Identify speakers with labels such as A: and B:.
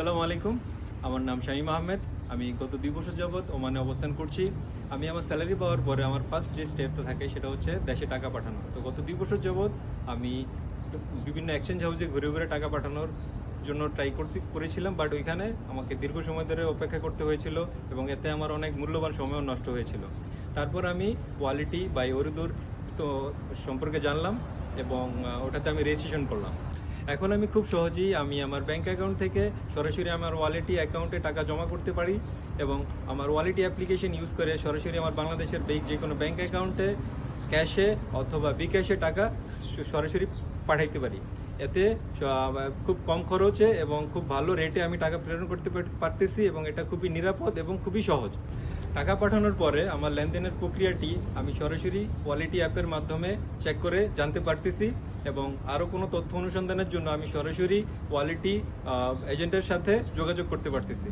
A: আসসালামু আলাইকুম। আমার নাম শাহিম আহমেদ। আমি গত দুই বছর যাবৎ ওমানে অবস্থান করছি। আমি আমার স্যালারি পাওয়ার পরে আমার ফার্স্ট যে স্টেপটা থাকে সেটা হচ্ছে দেশে টাকা পাঠানো। তো গত দুই বছর যাবৎ আমি বিভিন্ন এক্সচেঞ্জ হাউসে ঘুরে ঘুরে টাকা পাঠানোর জন্য ট্রাই করতে, করেছিলাম। বাট ওইখানে আমাকে দীর্ঘ সময় ধরে অপেক্ষা করতে হয়েছিল এবং এতে আমার অনেক মূল্যবান সময়ও নষ্ট হয়েছিল। তারপর আমি কোয়ালিটি বা ওরুদুর তো সম্পর্কে জানলাম এবং ওটাতে আমি রেজিস্ট্রেশন করলাম। এখন আমি খুব সহজেই আমি আমার ব্যাঙ্ক অ্যাকাউন্ট থেকে সরাসরি আমার ওয়ালেটি অ্যাকাউন্টে টাকা জমা করতে পারি এবং আমার ওয়ালেটি অ্যাপ্লিকেশন ইউজ করে সরাসরি আমার বাংলাদেশের যে কোনো ব্যাঙ্ক অ্যাকাউন্টে ক্যাশে অথবা বিকাশে টাকা সরাসরি পাঠাইতে পারি। এতে খুব কম খরচে এবং খুব ভালো রেটে আমি টাকা প্রেরণ করতে পারতেছি এবং এটা খুবই নিরাপদ এবং খুবই সহজ। টাকা পাঠানোর পরে আমার লেনদেনের প্রক্রিয়াটি আমি সরাসরি কোয়ালিটি অ্যাপের মাধ্যমে চেক করে জানতে পারতেছি। এবং আরও কোনো তথ্য অনুসন্ধানের জন্য আমি সরাসরি কোয়ালিটি এজেন্টের সাথে যোগাযোগ করতে পারতেছি।